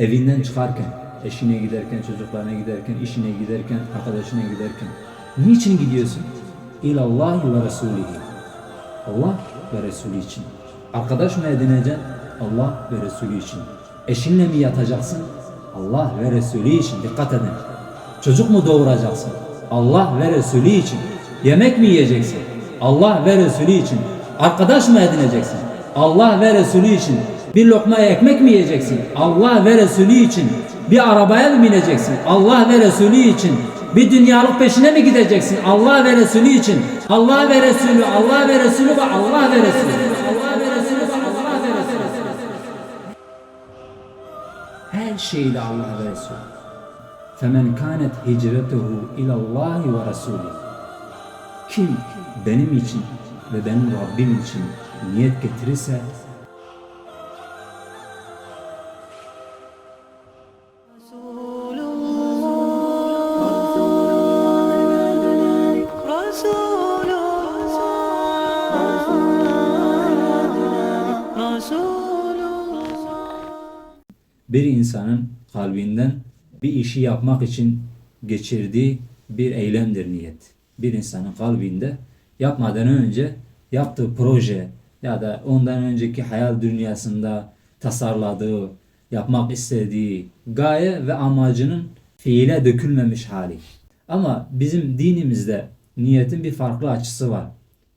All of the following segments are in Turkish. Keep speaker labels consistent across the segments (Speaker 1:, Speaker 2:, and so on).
Speaker 1: Evinden çıkarken, eşine giderken, çocuklarına giderken, işine giderken, arkadaşına giderken. Niçin gidiyorsun? İlallahi ve Resulihi. Allah ve Resulü için. Arkadaş mı edineceksin? Allah ve Resulü için. Eşinle mi yatacaksın? Allah ve Resulü için. Dikkat edin. Çocuk mu doğuracaksın? Allah ve Resulü için. Yemek mi yiyeceksin? Allah ve Resulü için. Arkadaş mı edineceksin? Allah ve Resulü için. Bir lokma ekmek mi yiyeceksin? Allah ve Resulü için. Bir arabaya mı bineceksin? Allah ve Resulü için. Bir dünyalık peşine mi gideceksin? Allah ve Resulü için. Allah ve Resulü, Allah ve Resulü ve Allah ve Resulü. Her şeyle Allah ve Resulü. Femen kanet hicretuhu ilallahi ve Resulü. Kim benim için ve benim Rabbim için niyet getirirse bir insanın kalbinden bir işi yapmak için geçirdiği bir eylemdir niyet. Bir insanın kalbinde yapmadan önce yaptığı proje ya da ondan önceki hayal dünyasında tasarladığı, yapmak istediği gaye ve amacının fiile dökülmemiş hali. Ama bizim dinimizde niyetin bir farklı açısı var.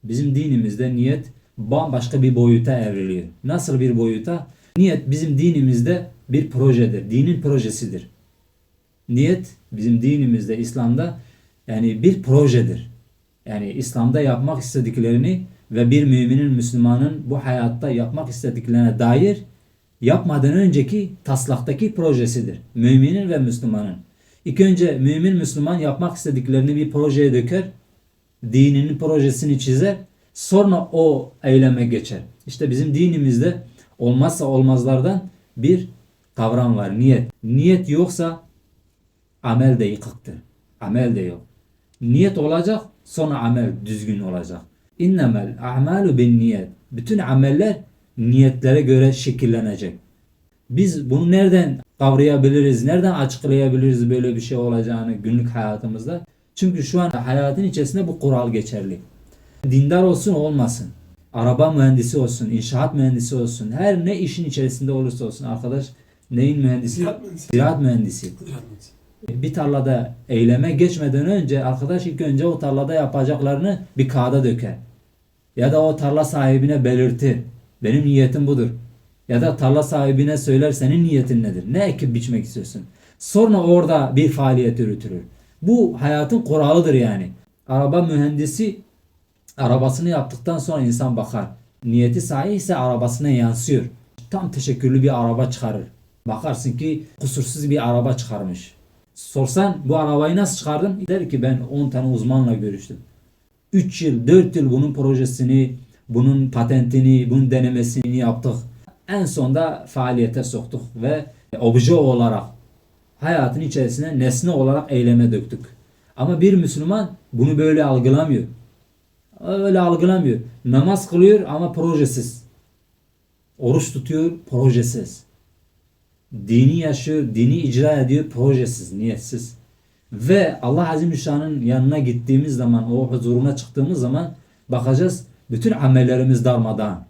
Speaker 1: Bizim dinimizde niyet bambaşka bir boyuta evriliyor. Nasıl bir boyuta? Niyet bizim dinimizde bir projedir. Dinin projesidir. Niyet bizim dinimizde, İslam'da yani bir projedir. Yani İslam'da yapmak istediklerini ve bir müminin, Müslümanın bu hayatta yapmak istediklerine dair yapmadan önceki taslaktaki projesidir. Müminin ve Müslümanın. İlk önce mümin Müslüman yapmak istediklerini bir projeye döker, dininin projesini çizer, sonra o eyleme geçer. İşte bizim dinimizde olmazsa olmazlardan bir kavram var, niyet. Niyet yoksa amel de yıkıktır. Amel de yok. Niyet olacak, sonra amel düzgün olacak. İnnemel a'malu bin niyet. Bütün ameller niyetlere göre şekillenecek. Biz bunu nereden kavrayabiliriz, nereden açıklayabiliriz böyle bir şey olacağını günlük hayatımızda? Çünkü şu an hayatın içerisinde bu kural geçerli. Dindar olsun olmasın, araba mühendisi olsun, inşaat mühendisi olsun, her ne işin içerisinde olursa olsun arkadaş neyin mühendisi?
Speaker 2: Ziraat mühendisi.
Speaker 1: Ziraat mühendisi.
Speaker 2: Ziraat mühendisi.
Speaker 1: Bir tarlada eyleme geçmeden önce arkadaş ilk önce o tarlada yapacaklarını bir kağıda döker. Ya da o tarla sahibine belirtir. Benim niyetim budur. Ya da tarla sahibine söyler senin niyetin nedir? Ne ekip biçmek istiyorsun? Sonra orada bir faaliyet yürütülür. Bu hayatın kuralıdır yani. Araba mühendisi arabasını yaptıktan sonra insan bakar. Niyeti sahi ise arabasına yansıyor. Tam teşekkürlü bir araba çıkarır. Bakarsın ki kusursuz bir araba çıkarmış. Sorsan bu arabayı nasıl çıkardın? Der ki ben 10 tane uzmanla görüştüm. 3 yıl, 4 yıl bunun projesini, bunun patentini, bunun denemesini yaptık. En sonda faaliyete soktuk ve obje olarak hayatın içerisine nesne olarak eyleme döktük. Ama bir Müslüman bunu böyle algılamıyor. Öyle algılamıyor. Namaz kılıyor ama projesiz. Oruç tutuyor projesiz. Dini yaşıyor, dini icra ediyor projesiz, niyetsiz. Ve Allah Azimüşşan'ın yanına gittiğimiz zaman, o huzuruna çıktığımız zaman bakacağız bütün amellerimiz darmadan.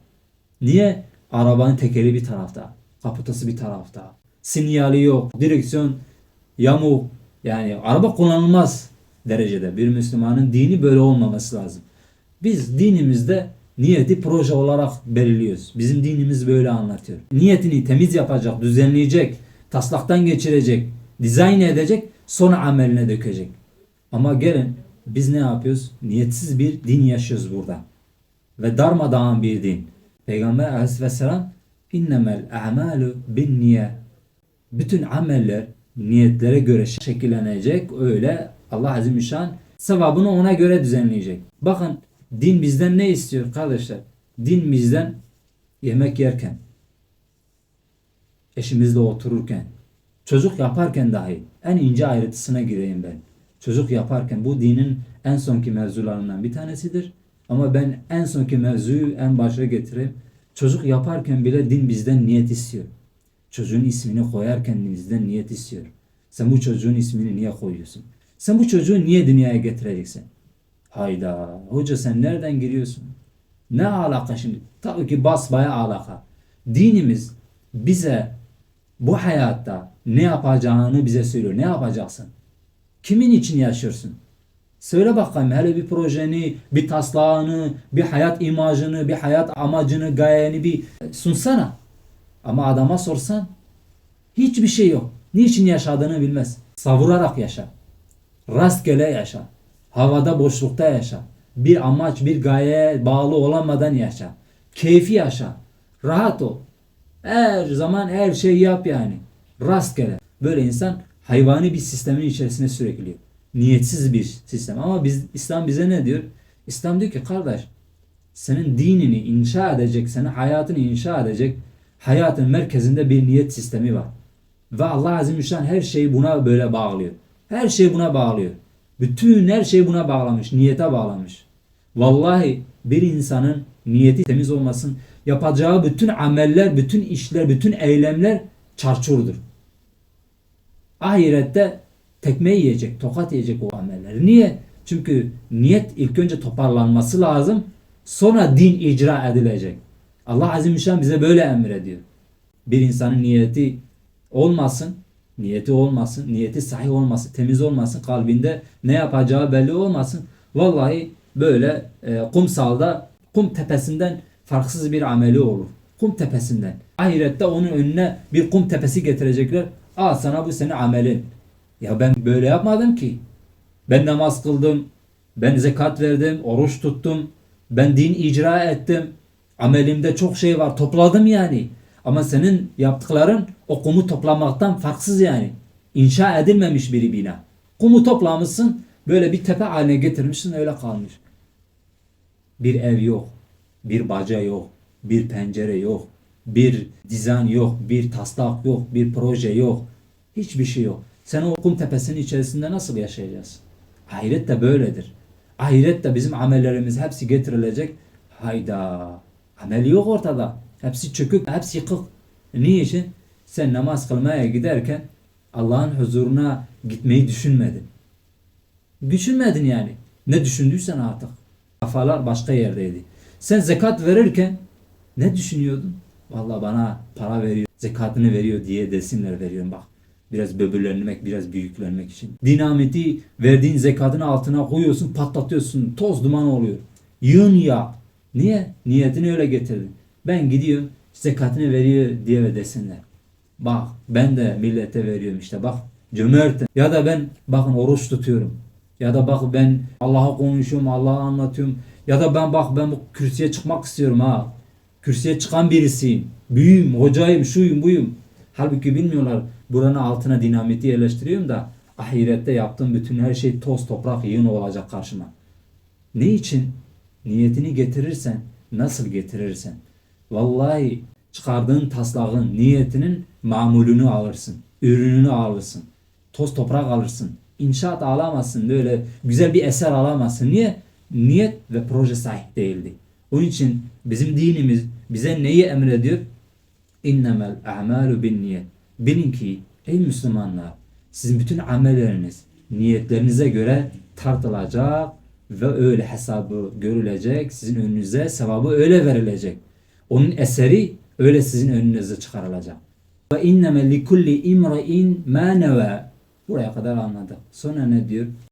Speaker 1: Niye? Arabanın tekeri bir tarafta, kaputası bir tarafta. Sinyali yok, direksiyon yamuk. Yani araba kullanılmaz derecede. Bir Müslümanın dini böyle olmaması lazım. Biz dinimizde niyeti proje olarak belirliyoruz. Bizim dinimiz böyle anlatıyor. Niyetini temiz yapacak, düzenleyecek, taslaktan geçirecek, dizayn edecek, sonra ameline dökecek. Ama gelin biz ne yapıyoruz? Niyetsiz bir din yaşıyoruz burada. Ve darmadağın bir din. Peygamber aleyhisselam innemel a'malu bin niye. Bütün ameller niyetlere göre şekillenecek. Öyle Allah Azimüşşan sevabını ona göre düzenleyecek. Bakın din bizden ne istiyor kardeşler? Din bizden yemek yerken, eşimizle otururken, çocuk yaparken dahi en ince ayrıntısına gireyim ben. Çocuk yaparken bu dinin en sonki mevzularından bir tanesidir. Ama ben en sonki mevzuyu en başa getireyim. Çocuk yaparken bile din bizden niyet istiyor. Çocuğun ismini koyarken bizden niyet istiyor. Sen bu çocuğun ismini niye koyuyorsun? Sen bu çocuğu niye dünyaya getireceksin? Hayda. Hoca sen nereden giriyorsun? Ne alaka şimdi? Tabii ki basbaya alaka. Dinimiz bize bu hayatta ne yapacağını bize söylüyor. Ne yapacaksın? Kimin için yaşıyorsun? Söyle bakayım hele bir projeni, bir taslağını, bir hayat imajını, bir hayat amacını, gayeni bir sunsana. Ama adama sorsan hiçbir şey yok. Niçin yaşadığını bilmez. Savurarak yaşa. Rastgele yaşa. Havada boşlukta yaşa. Bir amaç, bir gayeye bağlı olamadan yaşa. Keyfi yaşa. Rahat ol. Her zaman her şeyi yap yani. Rastgele. Böyle insan hayvani bir sistemin içerisine sürekli. Niyetsiz bir sistem. Ama biz İslam bize ne diyor? İslam diyor ki kardeş senin dinini inşa edecek, senin hayatını inşa edecek hayatın merkezinde bir niyet sistemi var. Ve Allah Azimüşşan her şeyi buna böyle bağlıyor. Her şeyi buna bağlıyor. Bütün her şey buna bağlamış, niyete bağlamış. Vallahi bir insanın niyeti temiz olmasın, yapacağı bütün ameller, bütün işler, bütün eylemler çarçurdur. Ahirette tekme yiyecek, tokat yiyecek o ameller. Niye? Çünkü niyet ilk önce toparlanması lazım. Sonra din icra edilecek. Allah Azimüşşan bize böyle emrediyor. Bir insanın niyeti olmasın, niyeti olmasın, niyeti sahih olmasın, temiz olmasın, kalbinde ne yapacağı belli olmasın. Vallahi böyle e, kumsalda, kum tepesinden farksız bir ameli olur. Kum tepesinden. Ahirette onun önüne bir kum tepesi getirecekler. Al sana bu senin amelin. Ya ben böyle yapmadım ki. Ben namaz kıldım. Ben zekat verdim. Oruç tuttum. Ben din icra ettim. Amelimde çok şey var. Topladım yani. Ama senin yaptıkların o kumu toplamaktan farksız yani. İnşa edilmemiş bir bina. Kumu toplamışsın. Böyle bir tepe haline getirmişsin öyle kalmış. Bir ev yok. Bir baca yok. Bir pencere yok. Bir dizayn yok. Bir taslak yok. Bir proje yok. Hiçbir şey yok. Sen o kum tepesinin içerisinde nasıl yaşayacaksın? Ahiret de böyledir. Ahiret de bizim amellerimiz hepsi getirilecek. Hayda. Amel yok ortada. Hepsi çökük, hepsi yıkık. Niçin? Sen namaz kılmaya giderken Allah'ın huzuruna gitmeyi düşünmedin. Düşünmedin yani. Ne düşündüysen artık. Kafalar başka yerdeydi. Sen zekat verirken ne düşünüyordun? Vallahi bana para veriyor, zekatını veriyor diye desinler veriyorum bak. Biraz böbürlenmek, biraz büyüklenmek için. Dinamiti verdiğin zekatın altına koyuyorsun, patlatıyorsun. Toz duman oluyor. Yığın ya. Niye? Niyetini öyle getirdin. Ben gidiyorum zekatını veriyor diye ve desinler. Bak ben de millete veriyorum işte bak cömertim. Ya da ben bakın oruç tutuyorum. Ya da bak ben Allah'a konuşuyorum, Allah'a anlatıyorum. Ya da ben bak ben bu kürsüye çıkmak istiyorum ha. Kürsüye çıkan birisiyim. Büyüğüm, hocayım, şuyum, buyum. Halbuki bilmiyorlar buranın altına dinamiti yerleştiriyorum da ahirette yaptığım bütün her şey toz toprak yığın olacak karşıma. Ne için? Niyetini getirirsen, nasıl getirirsen. Vallahi çıkardığın taslağın, niyetinin mamulünü alırsın. Ürününü alırsın. Toz toprak alırsın. İnşaat alamazsın. Böyle güzel bir eser alamazsın. Niye? Niyet ve proje sahip değildi. Onun için bizim dinimiz bize neyi emrediyor? İnnemel a'malu bin niyet. Bilin ki ey Müslümanlar sizin bütün amelleriniz niyetlerinize göre tartılacak ve öyle hesabı görülecek. Sizin önünüze sevabı öyle verilecek. Onun eseri öyle sizin önünüze çıkarılacak. Ve inneme li kulli imre'in ma neva. Buraya kadar anladık. Sonra ne diyor?